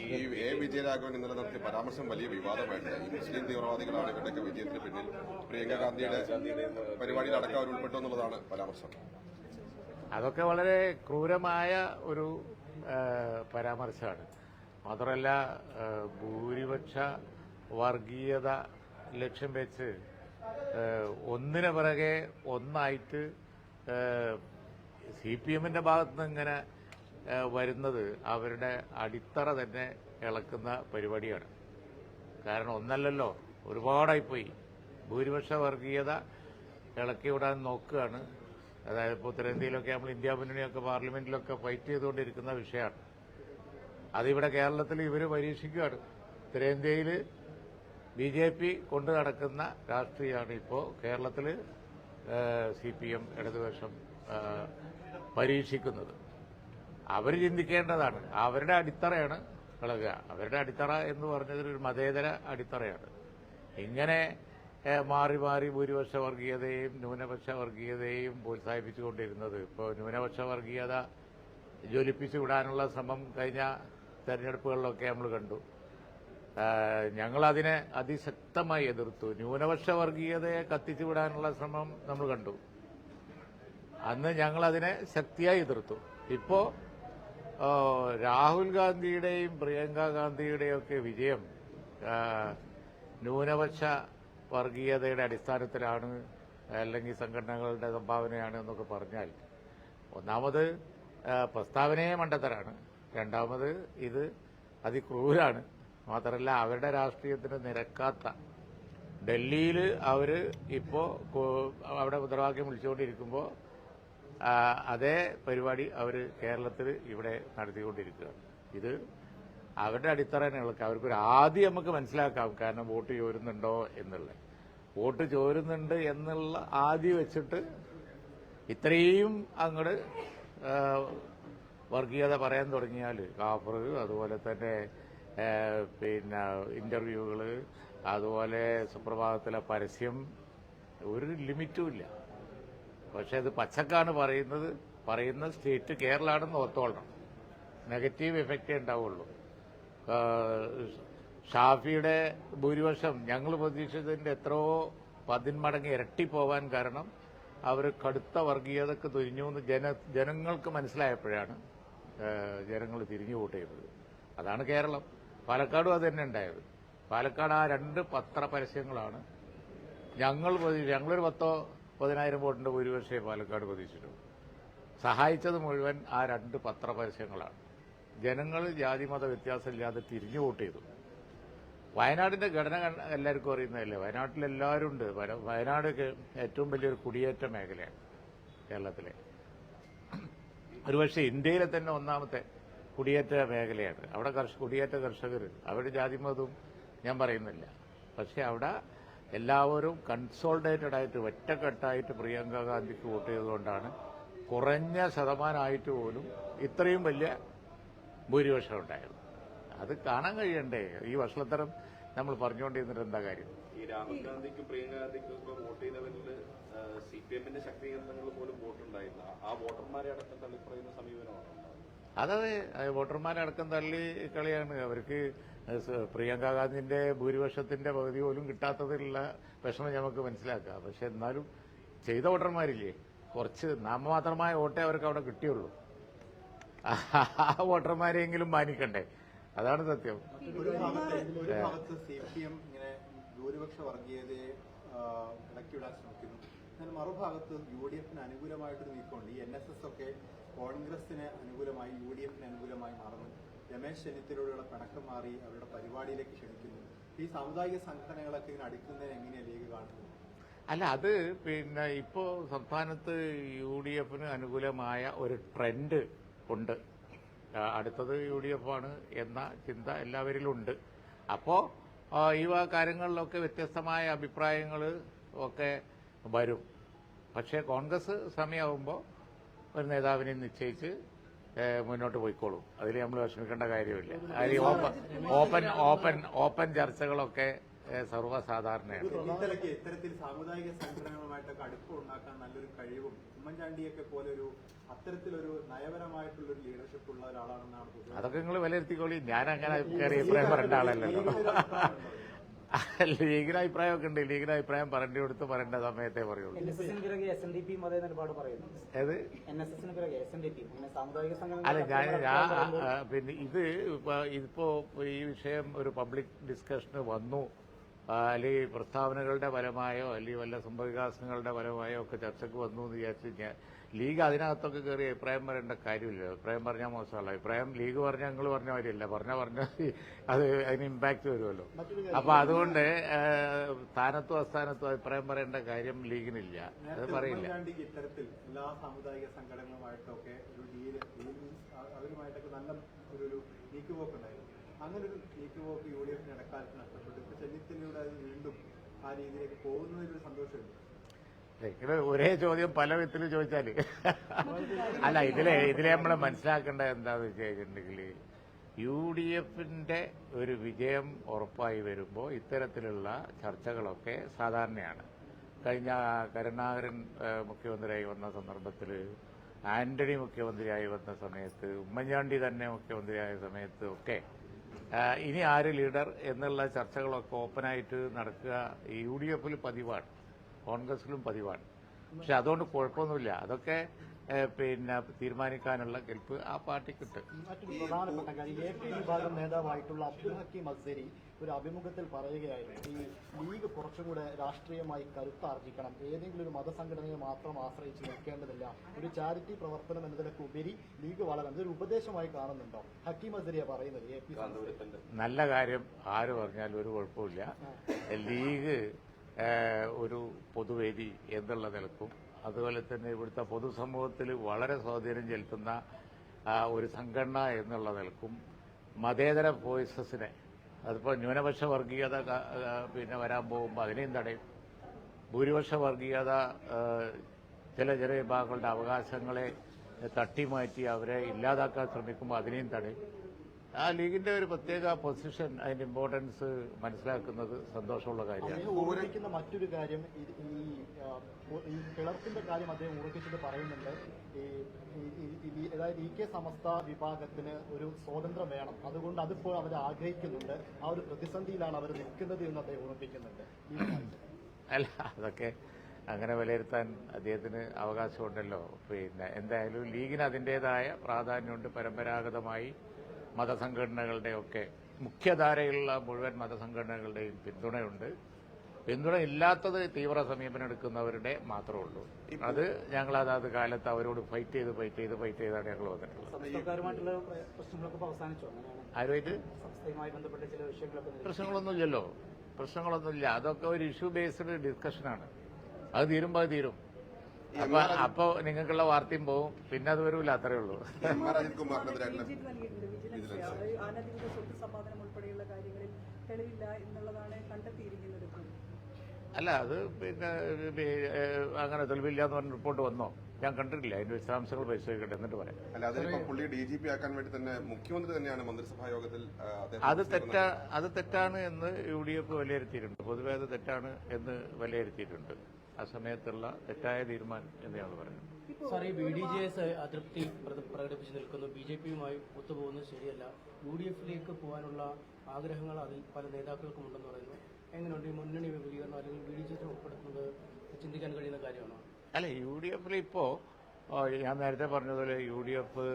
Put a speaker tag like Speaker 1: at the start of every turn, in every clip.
Speaker 1: ഈ എ വിജയരാഘവൻ ഇന്നലെ നടത്തിയ പരാമർശം വലിയ വിവാദമായിട്ടുണ്ട്. ഈ മുസ്ലിം തീവ്രവാദികളാണ് ഇവരുടെയൊക്കെ വിജയത്തിന് പിന്നിൽ. പ്രിയങ്ക ഗാന്ധിയുടെ പരിപാടിയിൽ അടക്കം അവർ ഉൾപ്പെട്ടു എന്നുള്ളതാണ് പരാമർശം.
Speaker 2: അതൊക്കെ വളരെ ക്രൂരമായ ഒരു പരാമർശമാണ്. മാത്രമല്ല ഭൂരിപക്ഷ വർഗീയത ലക്ഷ്യം വെച്ച് ഒന്നിന് പിറകെ ഒന്നായിട്ട് സി പി എമ്മിന്റെ ഭാഗത്തുനിന്ന് ഇങ്ങനെ വരുന്നത് അവരുടെ അടിത്തറ തന്നെ ഇളക്കുന്ന പരിപാടിയാണ്. കാരണം ഒന്നല്ലല്ലോ ഒരുപാടായിപ്പോയി. ഭൂരിപക്ഷ വർഗീയത ഇളക്കി വിടാൻ നോക്കുകയാണ്. അതായത് ഇപ്പോൾ ഉത്തരേന്ത്യയിലൊക്കെ നമ്മൾ ഇന്ത്യ മുന്നണിയൊക്കെ പാർലമെന്റിലൊക്കെ ഫൈറ്റ് ചെയ്തുകൊണ്ടിരിക്കുന്ന വിഷയമാണ്. അതിവിടെ കേരളത്തിൽ ഇവർ പരീക്ഷിക്കുകയാണ്. ഉത്തരേന്ത്യയിൽ ബി ജെ പി കൊണ്ടു നടക്കുന്ന രാഷ്ട്രീയമാണ് ഇപ്പോൾ കേരളത്തിൽ സി പി എം ഇടതുപക്ഷം പരീക്ഷിക്കുന്നത്. അവർ ചിന്തിക്കേണ്ടതാണ്. അവരുടെ അടിത്തറയാണ് ഇളകുക അവരുടെ അടിത്തറ എന്ന് പറഞ്ഞത് ഒരു മതേതര അടിത്തറയാണ്. ഇങ്ങനെ മാറി മാറി ഭൂരിപക്ഷ വർഗീയതയും ന്യൂനപക്ഷ വർഗീയതയും പ്രോത്സാഹിപ്പിച്ചുകൊണ്ടിരുന്നത്. ഇപ്പോൾ ന്യൂനപക്ഷ വർഗീയത ജ്വലിപ്പിച്ചു വിടാനുള്ള ശ്രമം കഴിഞ്ഞ തെരഞ്ഞെടുപ്പുകളിലൊക്കെ നമ്മൾ കണ്ടു. ഞങ്ങളതിനെ അതിശക്തമായി എതിർത്തു. ന്യൂനപക്ഷ വർഗീയതയെ കത്തിച്ചു വിടാനുള്ള ശ്രമം നമ്മൾ കണ്ടു. അന്ന് ഞങ്ങൾ അതിനെ ശക്തിയായി എതിർത്തു. ഇപ്പോ രാഹുൽ ഗാന്ധിയുടെയും പ്രിയങ്ക ഗാന്ധിയുടെയും ഒക്കെ വിജയം ന്യൂനപക്ഷ വർഗീയതയുടെ അടിസ്ഥാനത്തിലാണ് അല്ലെങ്കിൽ സംഘടനകളുടെ സംഭാവനയാണ് എന്നൊക്കെ പറഞ്ഞാൽ ഒന്നാമത് പ്രസ്താവനയെ മണ്ടത്തരാണ്. രണ്ടാമത് ഇത് അതിക്രൂരാണ്. മാത്രമല്ല അവരുടെ രാഷ്ട്രീയത്തിന് നിരക്കാത്ത. ഡൽഹിയിൽ അവർ ഇപ്പോൾ അവിടെ മുദ്രാവാക്യം വിളിച്ചുകൊണ്ടിരിക്കുമ്പോൾ അതേ പരിപാടി അവർ കേരളത്തിൽ ഇവിടെ നടത്തിക്കൊണ്ടിരിക്കുകയാണ്. ഇത് അവരുടെ അടിത്തറ തന്നെയുള്ള അവർക്കൊരു ആദ്യം നമുക്ക് മനസ്സിലാക്കാം കാരണം വോട്ട് ചോരുന്നുണ്ടോ എന്നുള്ളത്. വോട്ട് ചോരുന്നുണ്ട് എന്നുള്ള ആദ്യം വെച്ചിട്ട് ഇത്രയും അങ്ങോട്ട് വർഗീയത പറയാൻ തുടങ്ങിയാൽ കാഫർ അതുപോലെ തന്നെ പിന്നെ ഇന്റർവ്യൂകൾ അതുപോലെ സുപ്രഭാതത്തിലെ പരസ്യം ഒരു ലിമിറ്റും ഇല്ല. പക്ഷെ അത് പച്ചക്കാണ് പറയുന്നത്. പറയുന്ന സ്റ്റേറ്റ് കേരളമാണെന്ന് ഓർത്തോളണം. നെഗറ്റീവ് എഫക്റ്റേ ഉണ്ടാവുള്ളൂ. ഷാഫിയുടെ ഭൂരിപക്ഷം ഞങ്ങൾ പ്രതീക്ഷിച്ചതിന്റെ എത്രയോ പതിന്മടങ്ങ് ഇരട്ടി പോവാൻ കാരണം അവർ കടുത്ത വർഗീയതക്ക് തുരിഞ്ഞു എന്ന് ജന ജനങ്ങൾക്ക് മനസ്സിലായപ്പോഴാണ് ജനങ്ങൾ തിരിഞ്ഞു വോട്ട് ചെയ്തത്. അതാണ് കേരളം. പാലക്കാടും അത് തന്നെ ഉണ്ടായത്. പാലക്കാട് ആ രണ്ട് പത്ര പരസ്യങ്ങളാണ് ഞങ്ങൾ ഞങ്ങളൊരു പത്തോ പതിനായിരം വോട്ടിന്റെ ഭൂരിപക്ഷമേ പാലക്കാട് പ്രതീക്ഷിച്ചിട്ടുള്ളൂ. സഹായിച്ചത് മുഴുവൻ ആ രണ്ട് പത്രപരസ്യങ്ങളാണ് ജനങ്ങൾ ജാതിമത വ്യത്യാസമില്ലാതെ തിരിഞ്ഞു വോട്ട് ചെയ്തു. വയനാടിന്റെ ഘടന എല്ലാവർക്കും അറിയുന്നതല്ലേ? വയനാട്ടിൽ എല്ലാവരും ഉണ്ട് വയനാട് ഏറ്റവും വലിയൊരു കുടിയേറ്റ മേഖലയാണ് കേരളത്തിലെ. ഒരുപക്ഷെ ഇന്ത്യയിലെ തന്നെ ഒന്നാമത്തെ കുടിയേറ്റ മേഖലയാണ്. അവിടെ കുടിയേറ്റ കർഷകർ അവരുടെ ജാതിമതവും ഞാൻ പറയുന്നില്ല. പക്ഷെ അവിടെ എല്ലാവരും കൺസോൾഡേറ്റഡ് ആയിട്ട് ഒറ്റക്കെട്ടായിട്ട് പ്രിയങ്ക ഗാന്ധിക്ക് വോട്ട് ചെയ്തുകൊണ്ടാണ് കുറഞ്ഞ ശതമാനമായിട്ട് പോലും ഇത്രയും വലിയ ഭൂരിപക്ഷം ഉണ്ടായിരുന്നു അത് കാണാൻ കഴിയണ്ടേ? ഈ വഷളത്തരം നമ്മൾ പറഞ്ഞുകൊണ്ടിരുന്നിട്ട് എന്താ കാര്യം?
Speaker 3: ഈ രാഹുൽ ഗാന്ധിക്കും വോട്ട് ചെയ്തവരിൽ സി പി എമ്മിന്റെ ശക്തീകരണങ്ങൾ പോലും വോട്ടുണ്ടായിരുന്നു ആ വോട്ടർമാരെ അടക്കം തള്ളിപ്പറയുന്ന സമീപനമാണ്.
Speaker 2: അതത് വോട്ടർമാരെ അടക്കം തള്ളി കളിയാണ്. അവർക്ക് പ്രിയങ്ക ഗാന്ധിന്റെ ഭൂരിപക്ഷത്തിന്റെ പകുതി പോലും കിട്ടാത്തതിലുള്ള വിഷമം നമുക്ക് മനസ്സിലാക്കാം. പക്ഷെ എന്നാലും ചെയ്ത വോട്ടർമാരില്ലേ? കുറച്ച് നാമമാത്രമായ വോട്ടേ അവർക്ക് അവിടെ കിട്ടിയുള്ളൂ. ആ വോട്ടർമാരെയെങ്കിലും മാനിക്കണ്ടേ? അതാണ് സത്യം.
Speaker 4: ഒരു ഇങ്ങനെ ഭൂരിപക്ഷ വർഗീയതയെ എന്നാൽ മറുഭാഗത്ത് യു ഡി എഫിന് അനുകൂലമായിട്ടൊരു നീക്കമുണ്ട്. ഈ എൻ എസ് എസ് ഒക്കെ കോൺഗ്രസിന് അനുകൂലമായി യു ഡി എഫിന് അനുകൂലമായി മാറുന്നു. രമേശ് ചെന്നിത്തലയോടുള്ള പിണക്കം മാറി അവരുടെ പരിപാടിയിലേക്ക് ക്ഷണിക്കുന്നു. ഈ സാമുദായിക സംഘടനകളൊക്കെ ഇങ്ങനെ അടുക്കുന്നതിന് എങ്ങനെയാണ് ലീഗ് കാണുന്നത്?
Speaker 2: അല്ല അത് പിന്നെ ഇപ്പോ സംസ്ഥാനത്ത് യു ഡി എഫിന് അനുകൂലമായ ഒരു ട്രെൻഡ് ഉണ്ട്. അടുത്തത് യു ഡി എഫ് ആണ് എന്ന ചിന്ത എല്ലാവരിലും ഉണ്ട് അപ്പോ ഈ കാര്യങ്ങളിലൊക്കെ വ്യത്യസ്തമായ അഭിപ്രായങ്ങൾ ഒക്കെ വരും. പക്ഷേ കോൺഗ്രസ് സമയമാകുമ്പോൾ ഒരു നേതാവിനെ നിശ്ചയിച്ച് മുന്നോട്ട് പോയിക്കോളും അതിൽ നമ്മൾ വിഷമിക്കേണ്ട കാര്യമില്ല അതിൽ ഓപ്പൺ ഓപ്പൺ ഓപ്പൺ ഓപ്പൺ ചർച്ചകളൊക്കെ സർവസാധാരണയാണ്
Speaker 4: ചെന്നിത്തലയ്ക്ക് ഇത്തരത്തിൽ സാമുദായിക സംഘടനകളുമായിട്ടൊക്കെ അടുപ്പം ഉണ്ടാക്കാൻ നല്ലൊരു കഴിവും ഉമ്മൻചാണ്ടിയൊക്കെ പോലെ ഒരു അത്തരത്തിലൊരു നയപരമായിട്ടുള്ള ഒരു ലീഡർഷിപ്പ് ഉള്ള ഒരാളാണെന്നാണ്
Speaker 2: അതൊക്കെ നിങ്ങൾ വിലയിരുത്തിക്കോളി ഞാൻ അങ്ങനെ കയറി അഭിപ്രായം പറയേണ്ട ആളല്ലല്ലോ ലീഗിന് അഭിപ്രായമൊക്കെ ഉണ്ട്. ലീഗിന് അഭിപ്രായം പറയേണ്ടി കൊടുത്ത് പറയേണ്ട സമയത്തെ പറയുള്ളൂ. ഏത്? അല്ല ഞാൻ ഞാൻ പിന്നെ ഇത് ഇതിപ്പോ ഈ വിഷയം ഒരു പബ്ലിക് ഡിസ്കഷന് വന്നു. അല്ലെങ്കിൽ പ്രസ്താവനകളുടെ ഫലമായോ അല്ലെങ്കിൽ വല്ല സംഭവവികാസങ്ങളുടെ ഫലമായോ ഒക്കെ ചർച്ചയ്ക്ക് വന്നു എന്ന് വിചാരിച്ചു ലീഗ് അതിനകത്തൊക്കെ കയറി അഭിപ്രായം പറയേണ്ട കാര്യമില്ല അഭിപ്രായം പറഞ്ഞാൽ മോശമല്ല. അഭിപ്രായം ലീഗ് പറഞ്ഞാൽ ഞങ്ങൾ പറഞ്ഞ കാര്യമില്ല പറഞ്ഞ പറഞ്ഞാൽ അത് അതിന് ഇമ്പാക്ട് വരുമല്ലോ. അപ്പൊ അതുകൊണ്ട് സ്ഥാനത്തും അസ്ഥാനത്തും അഭിപ്രായം പറയേണ്ട കാര്യം ലീഗിനില്ല. അത് പറയില്ല.
Speaker 4: ഇത്തരത്തിൽ എല്ലാ സാമുദായിക സംഘടനകളുമായിട്ടൊക്കെ ഒരു ഡീൽ അവരുമായിട്ടൊക്കെ നല്ല ഒരു ഒരു അങ്ങനെ ഒരു നീക്കുപോക്ക് യു ഡി എഫിന് ഇടക്കാലത്ത് നഷ്ടപ്പെട്ടു. ഇപ്പൊ ചെന്നിത്തലയുടെ വീണ്ടും ആ രീതിയിലേക്ക് പോകുന്നതിൽ ഒരു സന്തോഷമുണ്ട്.
Speaker 2: ഇങ്ങനെ ഒരേ ചോദ്യം പല വിധത്തിൽ ചോദിച്ചാൽ. അല്ല ഇതിലെ ഇതിലെ നമ്മൾ മനസ്സിലാക്കേണ്ടത് എന്താന്ന് വെച്ച് കഴിഞ്ഞിട്ടുണ്ടെങ്കിൽ യു ഡി എഫിന്റെ ഒരു വിജയം ഉറപ്പായി വരുമ്പോൾ ഇത്തരത്തിലുള്ള ചർച്ചകളൊക്കെ സാധാരണയാണ്. കഴിഞ്ഞ കരുണാകരൻ മുഖ്യമന്ത്രിയായി വന്ന സന്ദർഭത്തിൽ ആന്റണി മുഖ്യമന്ത്രിയായി വന്ന സമയത്ത് ഉമ്മൻചാണ്ടി തന്നെ മുഖ്യമന്ത്രിയായ സമയത്ത് ഒക്കെ ഇനി ആര് ലീഡർ എന്നുള്ള ചർച്ചകളൊക്കെ ഓപ്പണായിട്ട് നടക്കുക യു ഡി എഫിൽ പതിവാണ്. കോൺഗ്രസിലും പതിവാണ്. പക്ഷെ അതുകൊണ്ട് കുഴപ്പമൊന്നുമില്ല. അതൊക്കെ പിന്നെ തീരുമാനിക്കാനുള്ള കെൽപ്പ് ആ പാർട്ടിക്കിട്ട്.
Speaker 5: മറ്റൊരു പ്രധാനപ്പെട്ട കാര്യം എ പി വിഭാഗം നേതാവായിട്ടുള്ള അബ്ദുൽ ഹക്കീം അസ്സരി ഒരു അഭിമുഖത്തിൽ പറയുകയായിരുന്നു ഈ ലീഗ് കുറച്ചും കൂടെ രാഷ്ട്രീയമായി കരുത്താർജിക്കണം. ഏതെങ്കിലും ഒരു മതസംഘടനയെ മാത്രം ആശ്രയിച്ച് നിൽക്കേണ്ടതില്ല. ഒരു ചാരിറ്റി പ്രവർത്തനം എന്നതിലൊക്കെ ഉപരി ലീഗ് വളരണം. ഇതൊരു ഉപദേശമായി കാണുന്നുണ്ടോ? ഹക്കീം അസരിയ പറയുന്നത് എ പി
Speaker 2: നല്ല കാര്യം ആര് പറഞ്ഞാലും ഒരു കുഴപ്പമില്ല. ലീഗ് ഒരു പൊതുവേദി എന്നുള്ള നിലക്കും അതുപോലെ തന്നെ ഇവിടുത്തെ പൊതുസമൂഹത്തിൽ വളരെ സ്വാധീനം ചെലുത്തുന്ന ഒരു സംഘടന എന്നുള്ള നിലക്കും മതേതര വോയിസസിനെ അതിപ്പോൾ ന്യൂനപക്ഷ വർഗീയത പിന്നെ വരാൻ പോകുമ്പോൾ അതിനെയും തടയും. ഭൂരിപക്ഷ വർഗീയത ചില ചില വിഭാഗങ്ങളുടെ അവകാശങ്ങളെ തട്ടിമാറ്റി അവരെ ഇല്ലാതാക്കാൻ ശ്രമിക്കുമ്പോൾ അതിനെയും തടയും. ആ ലീഗിന്റെ ഒരു പ്രത്യേക പൊസിഷൻ അതിന്റെ ഇമ്പോർട്ടൻസ് മനസ്സിലാക്കുന്നത് സന്തോഷമുള്ള കാര്യമാണ്.
Speaker 5: ഓർമ്മിക്കുന്ന മറ്റൊരു കാര്യം ഈ കിളർപ്പിന്റെ കാര്യം അദ്ദേഹം ഉറപ്പിച്ചിട്ട് പറയുന്നുണ്ട്. അതായത് ഇ കെ സമസ്ത വിഭാഗത്തിന് ഒരു സ്വാതന്ത്ര്യം വേണം. അതുകൊണ്ട് അതിപ്പോൾ അവർ ആഗ്രഹിക്കുന്നുണ്ട്. ആ ഒരു പ്രതിസന്ധിയിലാണ് അവർ നിൽക്കുന്നത് എന്ന് അദ്ദേഹം ഉറപ്പിക്കുന്നുണ്ട്.
Speaker 2: അല്ല അതൊക്കെ അങ്ങനെ വിലയിരുത്താൻ അദ്ദേഹത്തിന് അവകാശമുണ്ടല്ലോ. പിന്നെ എന്തായാലും ലീഗിന് അതിന്റെതായ പ്രാധാന്യമുണ്ട്. പരമ്പരാഗതമായി മതസംഘടനകളുടെയൊക്കെ മുഖ്യധാരയിലുള്ള മുഴുവൻ മതസംഘടനകളുടെയും പിന്തുണയുണ്ട്. പിന്തുണ ഇല്ലാത്തത് തീവ്ര സമീപനം എടുക്കുന്നവരുടെ മാത്രമേ ഉള്ളൂ. അത് ഞങ്ങൾ അതാത് കാലത്ത് അവരോട് ഫൈറ്റ് ചെയ്ത് ഫൈറ്റ് ചെയ്ത് ഫൈറ്റ് ചെയ്താണ് ഞങ്ങൾ വന്നിട്ടുള്ളത്. പ്രശ്നങ്ങളൊന്നുമില്ലല്ലോ. പ്രശ്നങ്ങളൊന്നുമില്ല. അതൊക്കെ ഒരു ഇഷ്യൂ ബേസ്ഡ് ഡിസ്കഷനാണ്. അത് തീരുമ്പോൾ തീരും. അപ്പൊ അപ്പൊ നിങ്ങൾക്കുള്ള വാർത്തയും പോവും. പിന്നെ അത് വരൂല അത്രേ ഉള്ളൂ.
Speaker 1: എം ആർ അജിത് കുമാറിനെതിരായിട്ടുള്ള
Speaker 6: വിജിലൻസ്. നൽകിയിട്ടുണ്ട് അനധികൃത സ്വത്ത് സമ്പാദനം ഉൾപ്പെടെയുള്ള കാര്യങ്ങളിൽ തെളിവില്ല എന്നുള്ളതാണ് കണ്ടെത്തിയിരിക്കുന്നത്
Speaker 2: അല്ല അത് പിന്നെ അങ്ങനെ തെളിവില്ല എന്ന് പറഞ്ഞ റിപ്പോർട്ട് വന്നോ? ഞാൻ കണ്ടിട്ടില്ല. അതിന്റെ വിശദാംശങ്ങൾ പരിശോധിക്കട്ടെ എന്നിട്ട് പറയാം.
Speaker 1: അല്ല അതിനിപ്പോ പുള്ളി ഡി ജി പി ആക്കാൻ വേണ്ടി തന്നെ മുഖ്യമന്ത്രി തന്നെയാണ് മന്ത്രിസഭാ യോഗത്തിൽ
Speaker 2: അത് തെറ്റാ അത് തെറ്റാണ് എന്ന് യു ഡി എഫ് വിലയിരുത്തിയിട്ടുണ്ട്. പൊതുവെ അത് തെറ്റാണ് എന്ന് വിലയിരുത്തിയിട്ടുണ്ട്. ആ സമയത്തുള്ള തെറ്റായ തീരുമാനം എന്ന് ഞങ്ങൾ പറയുന്നത്
Speaker 7: സാർ ഈ ബി ഡി ജെ എസ് അതൃപ്തി പ്ര- പ്രകടിപ്പിച്ച് നിൽക്കുന്നു. ബി ജെ പിയുമായി ഒത്തുപോകുന്നത് ശരിയല്ല. യു ഡി എഫിലേക്ക് പോകാനുള്ള ആഗ്രഹങ്ങൾ അതിൽ പല നേതാക്കൾക്കും ഉണ്ടെന്ന് പറയുന്നു. എങ്ങനെയുണ്ട് ഈ മുന്നണി വിപുലീകരണം അല്ലെങ്കിൽ ബി ഡി ജെ ഉൾപ്പെടുത്തുന്നത്? ചിന്തിക്കാൻ കഴിയുന്ന കാര്യമാണോ?
Speaker 2: അല്ല യു ഡി എഫിൽ ഇപ്പോ ഞാൻ നേരത്തെ പറഞ്ഞതുപോലെ യു ഡി എഫ്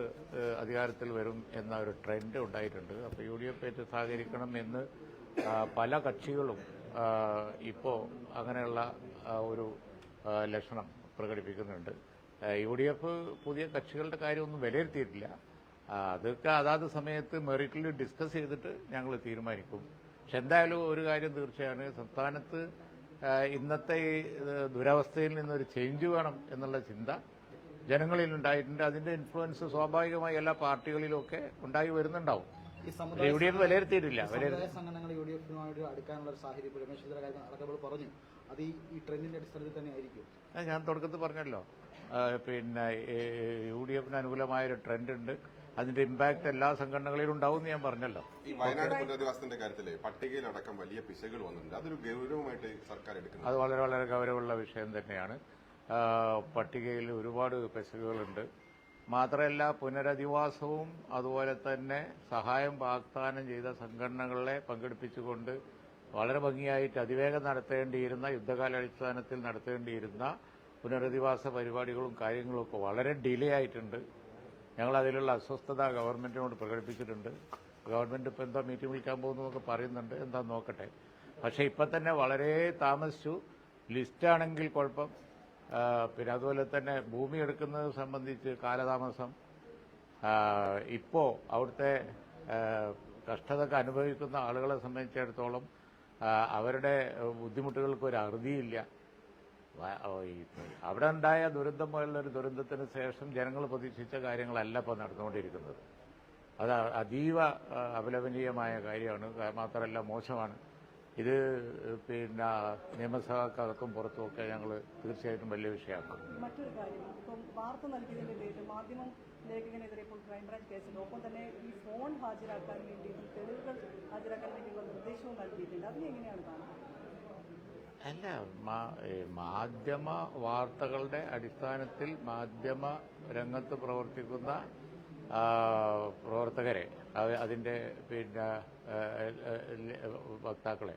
Speaker 2: അധികാരത്തിൽ വരും എന്ന ഒരു ട്രെൻഡ് ഉണ്ടായിട്ടുണ്ട്. അപ്പോൾ യു ഡി എഫ് ആയിട്ട് സഹകരിക്കണം എന്ന് പല കക്ഷികളും ആ, ഇപ്പോ അങ്ങനെയുള്ള ഒരു ലക്ഷണം പ്രകടിപ്പിക്കുന്നുണ്ട്. യു ഡി എഫ് പുതിയ കക്ഷികളുടെ കാര്യമൊന്നും വിലയിരുത്തിയിട്ടില്ല. അതൊക്കെ അതാത് സമയത്ത് മെറിറ്റിൽ ഡിസ്കസ് ചെയ്തിട്ട് ഞങ്ങൾ തീരുമാനിക്കും. പക്ഷെ എന്തായാലും ഒരു കാര്യം തീർച്ചയാണ്. സംസ്ഥാനത്ത് ഇന്നത്തെ ഈ ദുരവസ്ഥയിൽ നിന്നൊരു ചേഞ്ച് വേണം എന്നുള്ള ചിന്ത ജനങ്ങളിൽ ഉണ്ടായിട്ടുണ്ട്. അതിന്റെ ഇൻഫ്ലുവൻസ് സ്വാഭാവികമായി എല്ലാ പാർട്ടികളിലും ഒക്കെ ഉണ്ടായി വരുന്നുണ്ടാവും. യു ഡി എഫ് വിലയിരുത്തിയിട്ടില്ല.
Speaker 5: സംഘടനകൾ യു ഡി എഫിനുമായിട്ട് അടുക്കാനുള്ള സാഹചര്യം. രമേശ് പറഞ്ഞു. അത് ഈ ഈ ട്രെൻഡിന്റെ അടിസ്ഥാനത്തിൽ തന്നെ ആയിരിക്കും.
Speaker 2: ഞാൻ തുടക്കത്തിൽ പറഞ്ഞല്ലോ. പിന്നെ യു ഡി എഫിന് അനുകൂലമായ ഒരു ട്രെൻഡ് ഉണ്ട് അതിന്റെ ഇമ്പാക്ട് എല്ലാ സംഘടനകളിലും ഉണ്ടാവും എന്ന് ഞാൻ പറഞ്ഞല്ലോ.
Speaker 1: ഈ വയനാട് പുനരധിവാസത്തിന്റെ കാര്യത്തിലെ പട്ടികയിലടക്കം വലിയ പിശകൾ വന്നിട്ടുണ്ട്. അതൊരു ഗൗരവമായിട്ട് സർക്കാർ എടുക്കുന്നത്.
Speaker 2: അത് വളരെ വളരെ ഗൗരവമുള്ള വിഷയം തന്നെയാണ്. പട്ടികയിൽ ഒരുപാട് പിശകുകളുണ്ട്. മാത്രമല്ല പുനരധിവാസവും അതുപോലെ തന്നെ സഹായം വാഗ്ദാനം ചെയ്ത സംഘടനകളെ പങ്കെടുപ്പിച്ചുകൊണ്ട് വളരെ ഭംഗിയായിട്ട് അതിവേഗം നടത്തേണ്ടിയിരുന്ന യുദ്ധകാലാടിസ്ഥാനത്തിൽ നടത്തേണ്ടിയിരുന്ന പുനരധിവാസ പരിപാടികളും കാര്യങ്ങളും ഒക്കെ വളരെ ഡിലേ ആയിട്ടുണ്ട്. ഞങ്ങൾ അതിലുള്ള അസ്വസ്ഥത ഗവൺമെന്റിനോട് പ്രകടിപ്പിച്ചിട്ടുണ്ട്. ഗവൺമെന്റ് ഇപ്പോൾ എന്താ മീറ്റിംഗ് വിളിക്കാൻ പോകുന്നു എന്നൊക്കെ പറയുന്നുണ്ട്. എന്താ നോക്കട്ടെ. പക്ഷേ ഇപ്പം തന്നെ വളരെ താമസിച്ചു. ലിസ്റ്റാണെങ്കിൽ കുഴപ്പം. പിന്നെ അതുപോലെ തന്നെ ഭൂമി എടുക്കുന്നത് സംബന്ധിച്ച് കാലതാമസം. ഇപ്പോൾ ഇപ്പോ അവിടുത്തെ കഷ്ടതൊക്കെ അനുഭവിക്കുന്ന ആളുകളെ സംബന്ധിച്ചിടത്തോളം അവരുടെ ബുദ്ധിമുട്ടുകൾക്ക് ഒരു അറുതിയില്ല അവിടെ ഉണ്ടായ ദുരന്തം പോലുള്ള ഒരു ദുരന്തത്തിന് ശേഷം ജനങ്ങൾ പ്രതീക്ഷിച്ച കാര്യങ്ങളല്ല ഇപ്പോൾ നടന്നുകൊണ്ടിരിക്കുന്നത്. അത് അതീവ അപലപനീയമായ കാര്യമാണ്. മാത്രമല്ല മോശമാണ്. ഇത് പിന്നെ നിയമസഭക്കകത്തും പുറത്തുമൊക്കെ ഞങ്ങൾ തീർച്ചയായിട്ടും വലിയ വിഷയമാക്കും.
Speaker 6: മറ്റൊരു കാര്യം ഇപ്പം വാർത്ത നൽകിയതിന്റെ പേരിൽ മാധ്യമം ലേഖകനെതിരെ ഇപ്പോൾ ക്രൈംബ്രാഞ്ച് കേസുണ്ട് ഒപ്പം തന്നെ ഈ ഫോൺ ഹാജരാക്കാൻ വേണ്ടി തെളിവുകൾ ഹാജരാക്കാൻ വേണ്ടിയുള്ള നിർദ്ദേശവും നൽകിയിട്ടുണ്ട് അതിനെ എങ്ങനെയാണ് കാണുന്നത്?
Speaker 2: അല്ല മാധ്യമ വാർത്തകളുടെ അടിസ്ഥാനത്തിൽ മാധ്യമ രംഗത്ത് പ്രവർത്തിക്കുന്ന പ്രവർത്തകരെ അതിന്റെ അതിന്റെ പിന്നെ വക്താക്കളെ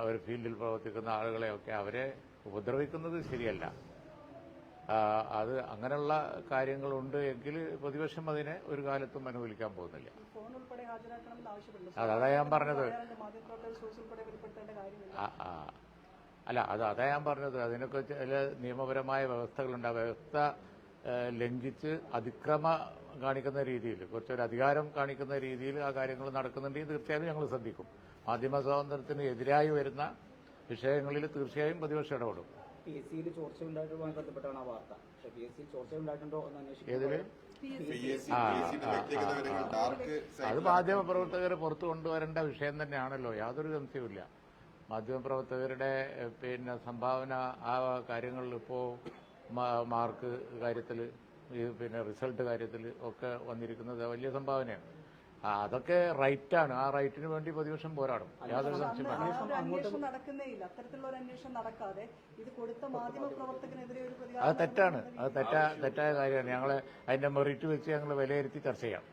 Speaker 2: അവർ ഫീൽഡിൽ പ്രവർത്തിക്കുന്ന ആളുകളെയൊക്കെ അവരെ ഉപദ്രവിക്കുന്നത് ശരിയല്ല. അത് അങ്ങനെയുള്ള കാര്യങ്ങളുണ്ട് എങ്കിൽ പ്രതിപക്ഷം അതിനെ ഒരു കാലത്തും അനുകൂലിക്കാൻ പോകുന്നില്ല. അത് ഞാൻ പറഞ്ഞത്. അല്ല അത് അതാ ഞാൻ പറഞ്ഞത്. അതിനൊക്കെ ചില നിയമപരമായ വ്യവസ്ഥകളുണ്ട്. ആ വ്യവസ്ഥ ലംഘിച്ച് അതിക്രമ കാണിക്കുന്ന രീതിയിൽ കുറച്ചൊരു അധികാരം കാണിക്കുന്ന രീതിയിൽ ആ കാര്യങ്ങൾ നടക്കുന്നുണ്ടെങ്കിൽ തീർച്ചയായും ഞങ്ങൾ ശ്രദ്ധിക്കും. മാധ്യമ സ്വാതന്ത്ര്യത്തിന് എതിരായി വരുന്ന വിഷയങ്ങളിൽ തീർച്ചയായും പ്രതിപക്ഷം ഇടപെടും.
Speaker 8: പി എസ് സിയിൽ ബന്ധപ്പെട്ടാണ് ആ വാർത്ത. പക്ഷേ പി എസ് എന്ന്
Speaker 2: അത്
Speaker 1: മാധ്യമ
Speaker 2: മാധ്യമപ്രവർത്തകർ പുറത്തു കൊണ്ടുവരേണ്ട വിഷയം തന്നെയാണല്ലോ യാതൊരു സംശയവുമില്ല. മാധ്യമപ്രവർത്തകരുടെ പിന്നെ സംഭാവന ആ കാര്യങ്ങളിൽ ഇപ്പോൾ മാർക്ക് കാര്യത്തിൽ ഈ പിന്നെ റിസൾട്ട് കാര്യത്തിൽ ഒക്കെ വന്നിരിക്കുന്നത് വലിയ സംഭാവനയാണ്. അതൊക്കെ റൈറ്റാണ്. ആ റൈറ്റിന് വേണ്ടി പ്രതിപക്ഷം പോരാടും. യാതൊരു സംശയം അത് തെറ്റാണ്. അത് തെറ്റാ തെറ്റായ കാര്യമാണ്. ഞങ്ങൾ അതിന്റെ മെറിറ്റ് വെച്ച് ഞങ്ങൾ വിലയിരുത്തി ചർച്ച ചെയ്യാം.